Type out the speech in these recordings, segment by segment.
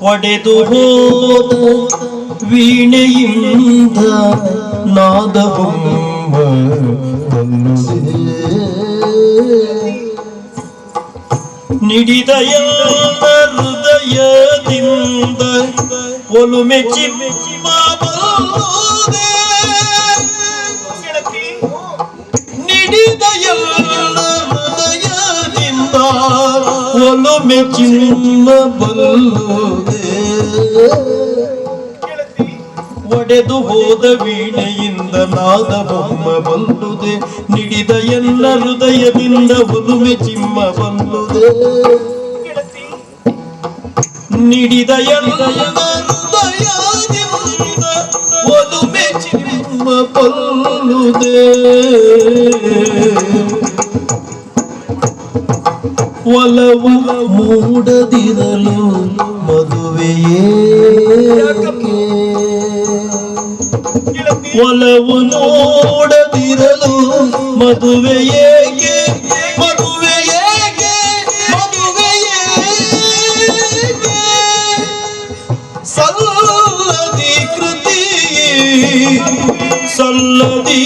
ಒಡೆದು ಹೋದ ವೀಣೆಯಿಂದ ಬಲ್ಲುದೆ ನಿಡಿದ ಎಲ್ಲ ಹೃದಯದಿಂದ ಒಲುಮೆ ಮೆಚ್ಚಿ ನಿಡಿದ ಎಲ್ಲ ಹೃದಯದಿಂದ ಒಲುಮೆ ಬಲ್ಲುದೆ ಒಡೆದು ಹೋದ ವೀಣೆಯಿಂದ ನಾದ ಬೊಮ್ಮ ಬಲ್ಲುದೆ. ನಿಡಿದ ಎಲ್ಲ ಹೃದಯದಿಂದ ಒಲುಮೆ ಚಿಮ್ಮ ಬಲ್ಲುದೆ. ನಿಡಿದ ಎಲ್ಲ ಹೃದಯದಿಂದ ಒಲುಮೆ ಚಿಮ್ಮ ಬಲ್ಲುದೆ. ಒಲವು ಮೂಡದಿರಲು ಮದುವೆಯೇ. ಒಲವು ನೋಡದಿರಲು ಮದುವೆಯೇಗೆ ಮದುವೆಯೇಗೆ ಮದುವೆಯೇಗೆ ಸಲ್ಲದಿ ಕೃತಿ ಸಲ್ಲದಿ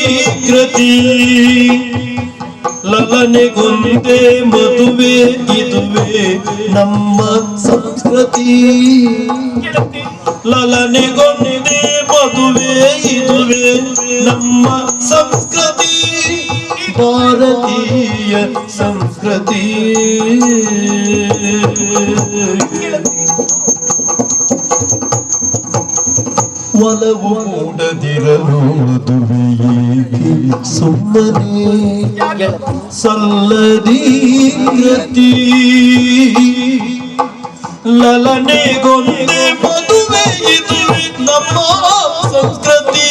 ಕೃತಿ. ಲಲನೆಗೊಂದೆ ಮದುವೆ ಇದುವೆ ನಮ್ಮ ಸಂಸ್ಕೃತಿ. ಲಲನೆ ಲಲನೆಗೊಂದೆ ಮದುವೆ ಇದುವೆ ನಮ್ಮ ಸಂಸ್ಕೃತಿ. ಭಾರತೀಯ ಸಂಸ್ಕೃತಿ. ಒಲವು ಮೂಡದಿರಲು ಮದುವೆಯೇಕೆ ಸುಮ್ಮನೆ ಸಲ್ಲದಿ ಕೃತಿ ಲಲನೆಗೊಂದೆ ಮದುವೆ ಇದುವೆ ನಮ್ಮ ಸಂಸ್ಕೃತಿ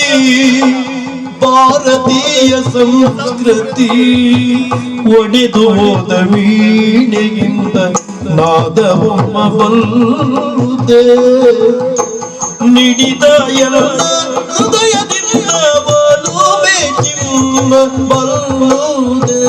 ಭಾರತೀಯ ಸಂಸ್ಕೃತಿ ಒಡೆದು ಹೋದ ವೀಣೆಯಿಂದ ನಾದವೊಮ್ಮ ಬಲ್ಲುದೆ ನಿಡಿದ ಎಲ್ಲ ಹೃದಯದಿಂದ ಬಲುವೆ ಚಿಮ್ಮ ಬಲ್ಲುದೆ